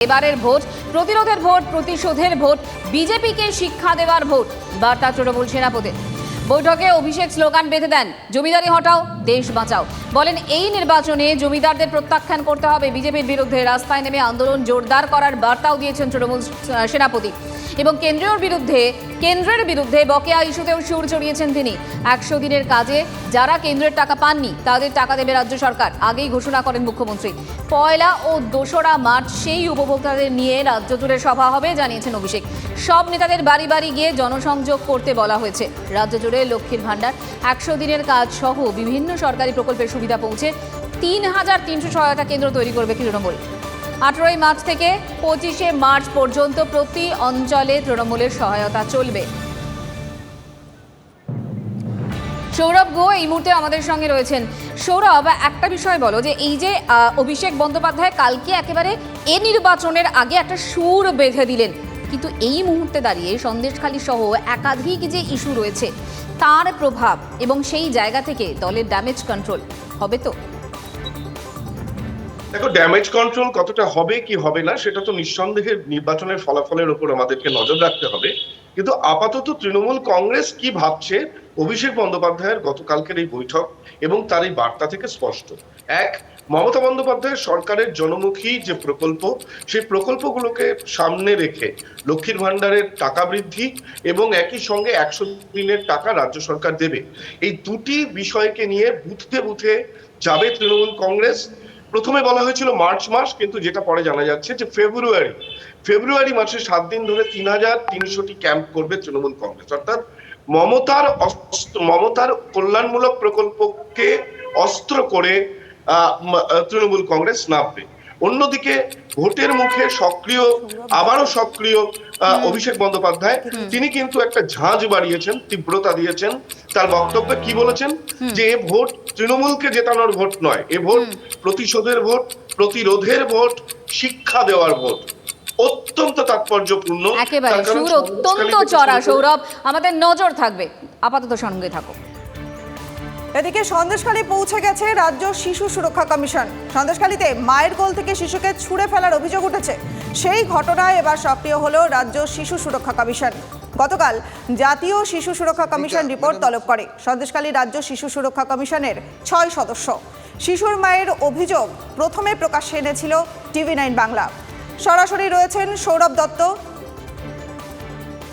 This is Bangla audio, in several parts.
এবারের ভোট, প্রতিরোধের ভোট, প্রতিশোধের ভোট, বিজেপিকে শিক্ষা দেওয়ার ভোট, বার্তা তৃণমূল সেনাপতির। বৈঠকে অভিষেক স্লোগান বেঁধে দেন, জমিদারি হটাও, দেশ বাঁচাও। বলেন, এই নির্বাচনে জমিদারদের প্রত্যাখ্যান করতে হবে। বিজেপির বিরুদ্ধে রাস্তায় নেমে আন্দোলন জোরদার করার বার্তাও দিয়েছেন তৃণমূল সেনাপতি। এবং কেন্দ্রের বিরুদ্ধে কেন্দ্রের বিরুদ্ধে বকেয়া ইস্যুতেও সুর চড়িয়েছেন তিনি। একশো দিনের কাজে যারা কেন্দ্রের টাকা পাননি, তাদের টাকা দেবে রাজ্য সরকার, আগেই ঘোষণা করেন মুখ্যমন্ত্রী। পয়লা ও দোসরা মার্চ সেই উপভোক্তাদের নিয়ে রাজ্য জুড়ে সভা হবে, জানিয়েছেন অভিষেক। সব নেতাদের বাড়ি বাড়ি গিয়ে জনসংযোগ করতে বলা হয়েছে। রাজ্য জুড়ে লক্ষ্মীর ভাণ্ডার, একশো দিনের কাজ সহ বিভিন্ন সরকারি প্রকল্পের সুবিধা পৌঁছে তিন হাজার তিনশো সহায়তা কেন্দ্র তৈরি করবে তৃণমূল। আঠেরোই মার্চ থেকে পঁচিশে মার্চ পর্যন্ত প্রতি অঞ্চলে তৃণমূলের সহায়তা চলবে। সৌরভ গো, এই মুহূর্তে আমাদের সঙ্গে রয়েছেন। সৌরভ, একটা বিষয় বলো যে, এই যে অভিষেক বন্দ্যোপাধ্যায় কালকে একেবারে এ নির্বাচনের আগে একটা সুর বেঁধে দিলেন। কিন্তু এই মুহূর্তে দাঁড়িয়ে সন্দেশখালী সহ একাধিক যে ইস্যু রয়েছে, তার প্রভাব এবং সেই জায়গা থেকে দলের ড্যামেজ কন্ট্রোল হবে তো? দেখো ড্যামেজ কন্ট্রোল কতটা হবে, কি হবে না, সেটা তো নিঃসন্দেহে নির্বাচনের ফলাফলের উপর আমাদেরকে নজর রাখতে হবে। কিন্তু আপাতত তৃণমূল কংগ্রেস কি ভাবছে, অভিষেক বন্দ্যোপাধ্যায়ের গতকালকের এই বৈঠক এবং তার এই বার্তা থেকে স্পষ্ট। এক, মমতা বন্দ্যোপাধ্যায়ের সরকারের জনমুখী যে প্রকল্প, সেই প্রকল্পগুলোকে সামনে রেখে লক্ষ্মীর ভাণ্ডারের টাকা বৃদ্ধি এবং একই সঙ্গে একশো দিনের টাকা রাজ্য সরকার দেবে। এই দুটি বিষয়কে নিয়ে বুথে বুথে যাবে তৃণমূল কংগ্রেস। প্রথমে বলা হয়েছিল মার্চ মাস, কিন্তু যেটা পরে জানা যাচ্ছে যে ফেব্রুয়ারি ফেব্রুয়ারি মাসে সাত দিন ধরে তিন হাজার তিনশোটি ক্যাম্প করবে তৃণমূল কংগ্রেস। অর্থাৎ মমতার মমতার কল্যাণমূলক প্রকল্পকে অস্ত্র করে তৃণমূল কংগ্রেস নামবে। অন্যদিকে ভোটের মুখে সক্রিয় আবারও সক্রিয় অভিষেক বন্দ্যোপাধ্যায়। তিনি কিন্তু একটা ঝাঁজ বাড়িয়েছেন তীব্রতা দিয়েছেন। তার বক্তব্যে কি বলেছেন? যে এ ভোট তৃণমূলকে জেতানোর ভোট নয় এ ভোট প্রতিশোধের ভোট প্রতিরোধের ভোট শিক্ষা দেওয়ার ভোট। অত্যন্ত তাৎপর্যপূর্ণ। একেবারে সুর অত্যন্ত চড়া সৌরভ আমাদের নজর থাকবে। আপাতত সঙ্গে থাকো এদিকে সন্দেশখালী পৌঁছে গেছে রাজ্য শিশু সুরক্ষা কমিশন। সন্দেশখালীতে মায়ের কোল থেকে শিশুকে ছুঁড়ে ফেলার অভিযোগ উঠেছে। সেই ঘটনায় এবার সক্রিয় হল রাজ্য শিশু সুরক্ষা কমিশন। গতকাল জাতীয় শিশু সুরক্ষা কমিশন রিপোর্ট তলব করে। সন্দেশখালী রাজ্য শিশু সুরক্ষা কমিশনের ছয় সদস্য। শিশুর মায়ের অভিযোগ প্রথমে প্রকাশ্যে এনেছিল টিভি নাইন বাংলা। সরাসরি রয়েছেন সৌরভ দত্ত।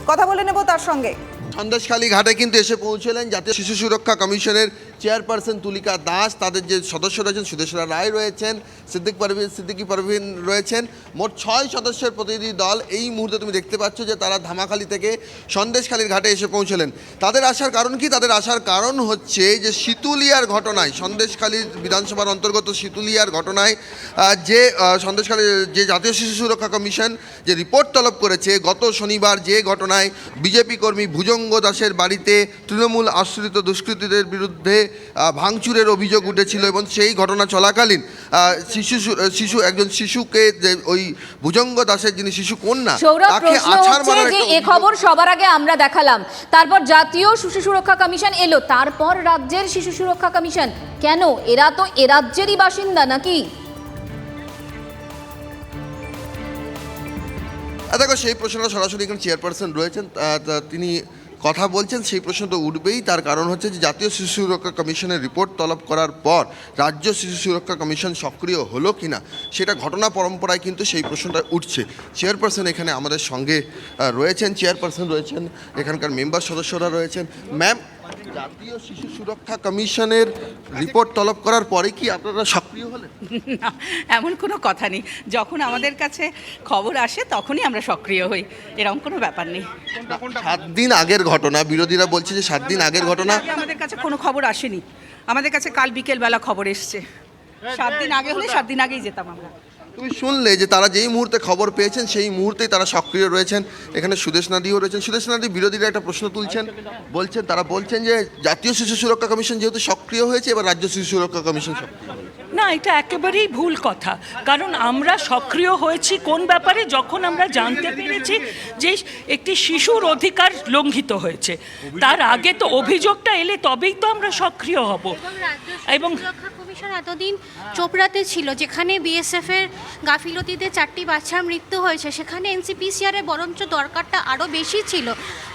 কথা বলে নেব তার সঙ্গে। সন্দেশখালী ঘাটে কিন্তু এসে পৌঁছলেন জাতীয় শিশু সুরক্ষা কমিশনের চেয়ারপারসন তুলিকা দাস, তাদের যে সদস্য রয়েছেন সুদেশরা রায় রয়েছেন, সিদ্দিক পারভিন সিদ্দিকি পারভিন রয়েছেন। মোট ছয় সদস্যের প্রতিনিধি দল এই মুহূর্তে তুমি দেখতে পাচ্ছ যে তারা ধামাখালি থেকে সন্দেশখালীর ঘাটে এসে পৌঁছলেন। তাদের আসার কারণ কি? তাদের আসার কারণ হচ্ছে যে শীতুলিয়ার ঘটনায়, সন্দেশখালী বিধানসভার অন্তর্গত শীতুলিয়ার ঘটনায় যে সন্দেশখালী যে জাতীয় শিশু সুরক্ষা কমিশন যে রিপোর্ট তলব করেছে, গত শনিবার যে ঘটনায় বিজেপি কর্মী ভুজঙ্গ দাসের বাড়িতে তৃণমূল আশ্রিত দুষ্কৃতীদের বিরুদ্ধে ভাঙচুরের অভিযোগ উঠেছিল এবং সেই ঘটনা চলাকালীন শিশু শিশু একজন শিশুকে যে ওই ভুজঙ্গ দাসের যিনি শিশু কন্যা তাকে আছাড় মারার যে এ খবর সবার আগে আমরা দেখালাম। তারপর জাতীয় শিশু সুরক্ষা কমিশন এলো। তারপর রাজ্যের শিশু সুরক্ষা কমিশন। কেন? এরা তো এ রাজ্যেরই বাসিন্দা নাকি? দেখো সেই প্রশ্নটা সরাসরি এখানে চেয়ারপারসন রয়েছেন। তিনি কথা বলছেন, সেই প্রশ্ন তো উঠবেই। তার কারণ হচ্ছে যে, জাতীয় শিশু সুরক্ষা কমিশনের রিপোর্ট তলব করার পর রাজ্য শিশু সুরক্ষা কমিশন সক্রিয় হলো কি না সেটা ঘটনা পরম্পরায় কিন্তু সেই প্রশ্নটা উঠছে। চেয়ারপারসন এখানে আমাদের সঙ্গে রয়েছেন, চেয়ারপারসন রয়েছেন, এখানকার মেম্বার সদস্যরা রয়েছেন। ম্যাম জাতীয় শিশু সুরক্ষা কমিশনের রিপোর্ট তলব করার পরে কি আপনারা সক্রিয় হলেন? না এমন কোনো কথা নেই। যখন আমাদের কাছে খবর আসে তখনই আমরা সক্রিয় হই। এরকম কোনো ব্যাপার নেই। সাত দিন আগের ঘটনা বিরোধীরা বলছে যে সাত দিন আগের ঘটনা। আমাদের কাছে কোনো খবর আসেনি। আমাদের কাছে কাল বিকেলবেলা খবর এসছে। সাত দিন আগে হলে সাত দিন আগেই যেতাম আমরা। তুমি শুনলে যে তারা যেই মুহূর্তে খবর পেয়েছেন সেই মুহূর্তেই তারা সক্রিয় রয়েছেন। এখানে সুদেশ নাদিও রয়েছেন। সুদেশ নাদি বিরোধীরা একটা প্রশ্ন তুলছেন। বলছেন তারা বলছেন যে জাতীয় শিশু সুরক্ষা কমিশন যেহেতু সক্রিয় হয়েছে এবার রাজ্য শিশু সুরক্ষা কমিশন না এটা একেবারেই ভুল কথা। কারণ আমরা সক্রিয় হয়েছি কোন ব্যাপারে? যখন আমরা জানতে পেরেছি যে একটি শিশুর অধিকার লঙ্ঘিত হয়েছে। তার আগে তো অভিযোগটা এলে তবেই তো আমরা সক্রিয় হব। এবং কমিশন এতদিন চোপড়াতে ছিল, যেখানে বিএসএফ এর গাফিলতিতে চারটি বাচ্চার মৃত্যু হয়েছে, সেখানে এনসিপিসিআর এর বরঞ্চ দরকারটা আরও বেশি ছিল।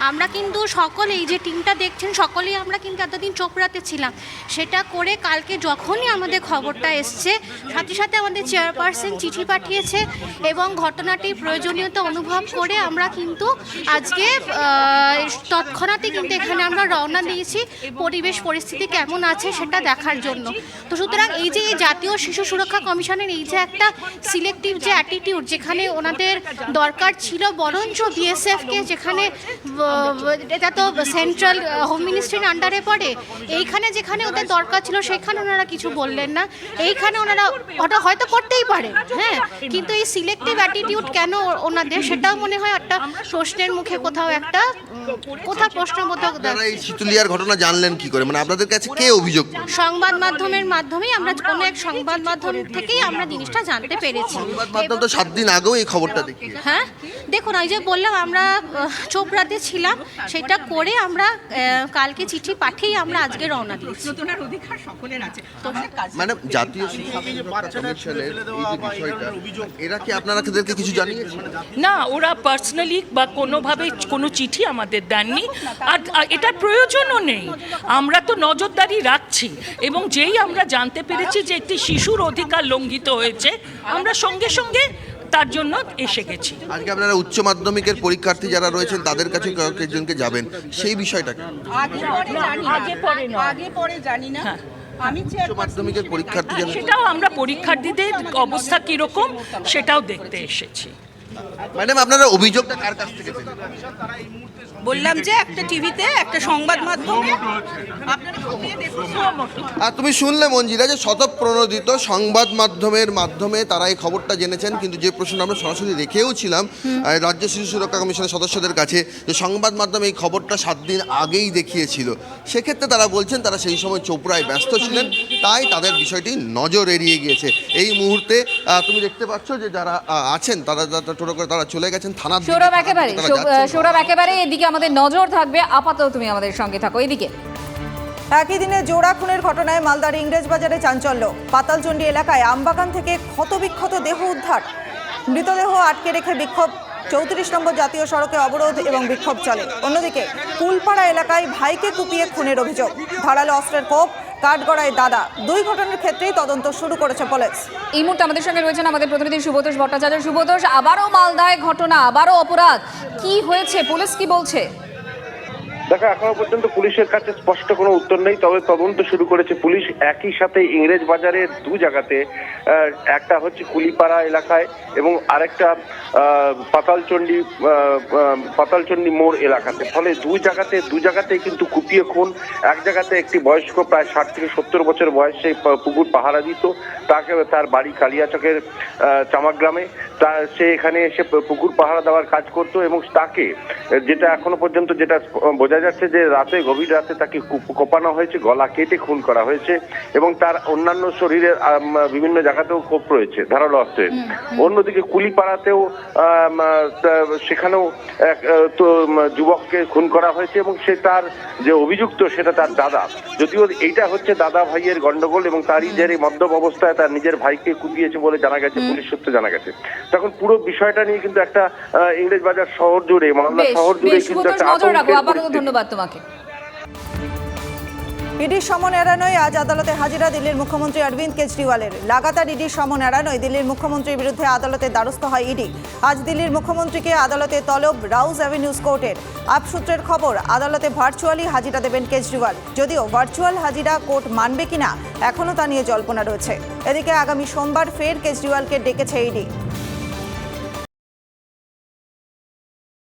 আমরা কিন্তু সকলেই যে টিমটা দেখছেন, সকলেই আমরা কিন্তু এতদিন চোপড়াতে ছিলাম। সেটা করে কালকে যখনই আমাদের খবরটা এসছে, সাথে সাথে আমাদের চেয়ারপারসন চিঠি পাঠিয়েছে এবং ঘটনাটির প্রয়োজনীয়তা অনুভব করে আমরা কিন্তু আজকে তৎক্ষণাৎই কিন্তু এখানে আমরা রওনা দিয়েছি। পরিবেশ, পরিস্থিতি কেমন আছে সেটা দেখার জন্য। তো সুতরাং এই যে জাতীয় শিশু সুরক্ষা কমিশনের এই যে একটা সিলেক্টিভ যে অ্যাটিটিউড যেখানে ওনাদের দরকার ছিল বরঞ্চ বিএসএফকে যেখানে এটা তো সেন্ট্রাল হোম মিনিস্ট্রির আন্ডারে পড়ে এইখানে যেখানে ওদের দরকার ছিল সেখানে ওনারা কিছু বললেন না। এইখানে ওনারা ওটা হয়তো করতেই পারে হ্যাঁ কিন্তু এই সিলেক্টিভ অ্যাটিটিউড কেন ওনাদের সেটাও মনে হয় একটা প্রশ্নের মুখে কোথাও একটা কোথাও প্রশ্নবোধক এই শীতলিয়ার ঘটনা জানলেন কি করে? মানে আপনাদের কাছে কে অভিযোগ সংবাদ মাধ্যমের মাধ্যমেই আমরা কোনো এক সংবাদ মাধ্যম থেকেই আমরা জিনিসটা জানতে পেরেছি। সংবাদ মাধ্যম তো সাত দিন আগেও এই খবরটা দেখি। হ্যাঁ? দেখুন ওই যে বললাম আমরা চোপড়াতে ছিলাম সেটা করে আমরা কালকে চিঠি পাঠিয়ে আমরা আজকে রওনা দিয়েছি। অধিকার সকলের আছে। মানে জাতীয় শিশু সুরক্ষা কমিশনের এই যে বিষয়টা এরা কি আপনারা কিছু জানিয়েছেন? না ওরা পার্সোনালি বা কোনোভাবে কোনো চিঠি আমাদের দেননি। আর আর এটার প্রয়োজনও নেই। আমরা তো নজরদারি রাখছি এবং যেই আমরা জানতে পেরেছি যে একটি শিশুর অধিকার লঙ্ঘিত হয়েছে। আমরা সঙ্গে সঙ্গে তার জন্য এসে গেছি। আজকে আপনারা উচ্চ মাধ্যমিকের পরীক্ষার্থী যারা রয়েছেন তাদের কাছে কয়েকজনকে যাবেন। সেই বিষয়টা কি? আগে পরে জানি আগে পরে আগে পরে জানি না। আমি মাধ্যমিকের পরীক্ষার্থী সেটাও আমরা পরীক্ষার্থীদের অবস্থা কীরকম সেটাও দেখতে এসেছি। ম্যাডাম আপনারা অভিযোগটা কার কাছ থেকে পেলেন? বললাম যে একটা টিভিতে একটা সংবাদ মাধ্যমে আর তুমি শুনলে মঞ্জিরা যে শতপ্রণোদিত সংবাদ মাধ্যমের মাধ্যমে তারা এই খবরটা জেনেছেন কিন্তু যে প্রশ্ন আমরা সরাসরি রেখেও ছিলাম রাজ্য শিশু সুরক্ষা কমিশনের সদস্যদের কাছে যে সংবাদ মাধ্যমে এই খবরটা সাত দিন আগেই দেখিয়েছিল। সেক্ষেত্রে তারা বলছেন তারা সেই সময় চোপড়ায় ব্যস্ত ছিলেন তাই তাদের বিষয়টি নজর এড়িয়ে গিয়েছে। এই মুহূর্তে তুমি দেখতে পাচ্ছ যে যারা আছেন তারা তারা টোটো করে তারা চলে গেছেন থানার সৌরভ একেবারে। সৌরভ একেবারে এদিকে আমাদের নজর থাকবে আপাতত তুমি আমাদের সঙ্গে থাকো এদিকে। একই দিনে জোড়া খুনের ঘটনায় মালদার ইংরেজ বাজারে চাঞ্চল্য। পাতালচন্ডী এলাকায় আমবাগান থেকে ক্ষতবিক্ষত দেহ উদ্ধার। মৃতদেহ আটকে রেখে বিক্ষোভ। চৌত্রিশ নম্বর জাতীয় সড়কে অবরোধ এবং বিক্ষোভ চলে। অন্যদিকে কুলপাড়া এলাকায় ভাইকে কুপিয়ে খুনের অভিযোগ। ধারালো অস্ত্রের কোপ কাঠগড়ায় দাদা। দুই ঘটনার ক্ষেত্রেই তদন্ত শুরু করেছে পুলিশ। এই মুহূর্তে আমাদের সঙ্গে রয়েছেন আমাদের প্রতিনিধি সুবোধোষ ভট্টাচার্য। সুবোধোষ আবারও মালদায় ঘটনা, আবারও অপরাধ। কি হয়েছে? পুলিশ কি বলছে? দেখো এখনও পর্যন্ত পুলিশের কাছে স্পষ্ট কোনো উত্তর নেই তবে তদন্ত শুরু করেছে পুলিশ। একই সাথে ইংরেজ বাজারের দু জায়গাতে একটা হচ্ছে কুলিপাড়া এলাকায় এবং আরেকটা আহ, পাতালচন্ডী মোড় এলাকাতে। ফলে দুই জায়গাতে দু জায়গাতেই কিন্তু কুপিয়ে খুন। এক জায়গাতে একটি বয়স্ক প্রায় ষাট থেকে সত্তর বছর বয়সে পুকুর পাহারা দিত। তাকে তার বাড়ি কালিয়াচকের চামাগ্রামে। তা সে এখানে এসে পুকুর পাহারা দেওয়ার কাজ করত এবং তাকে যেটা এখনও পর্যন্ত যেটা বোঝা যাচ্ছে যে রাতে গভীর রাতে তাকে কোপানো হয়েছে গলা কেটে খুন করা হয়েছে এবং তার অন্যান্য শরীরের বিভিন্ন জায়গাতেও কোপ রয়েছে ধারালো অস্ত্রের। অন্যদিকে কুলিপাড়াতেও সেখানেও এক তো যুবককে খুন করা হয়েছে এবং সে তার যে অভিযুক্ত সেটা তার দাদা। যদিও এইটা হচ্ছে দাদা ভাইয়ের গন্ডগোল এবং তারই যে মদ্যপ অবস্থায় তার নিজের ভাইকে কুপিয়েছে বলে জানা গেছে পুলিশ সূত্রে জানা গেছে। তখন পুরো বিষয়টা নিয়ে কিন্তু একটা ইংরেজ বাজার শহর জুড়ে বেশ শহর জুড়ে কিন্তু একটা আতঙ্কের। ধন্যবাদ তোমাকে। ইডির সমন এড়ানোয় আজ আদালতে হাজিরা দিল্লির মুখ্যমন্ত্রী অরবিন্দ কেজরিওয়ালের। লাগাতার ইডির সমন এড়ানোয় দিল্লির মুখ্যমন্ত্রীর বিরুদ্ধে আদালতে দ্বারস্থ হয় ইডি। আজ দিল্লির মুখ্যমন্ত্রীকে আদালতে তলব রাউজ অ্যাভিনিউজ কোর্টের। আপ সূত্রের খবর, আদালতে ভার্চুয়ালি হাজিরা দেবেন কেজরিওয়াল। যদিও ভার্চুয়াল হাজিরা কোর্ট মানবে কিনা, এখনও তা নিয়ে জল্পনা রয়েছে। এদিকে আগামী সোমবার ফের কেজরিওয়ালকে ডেকেছে ইডি।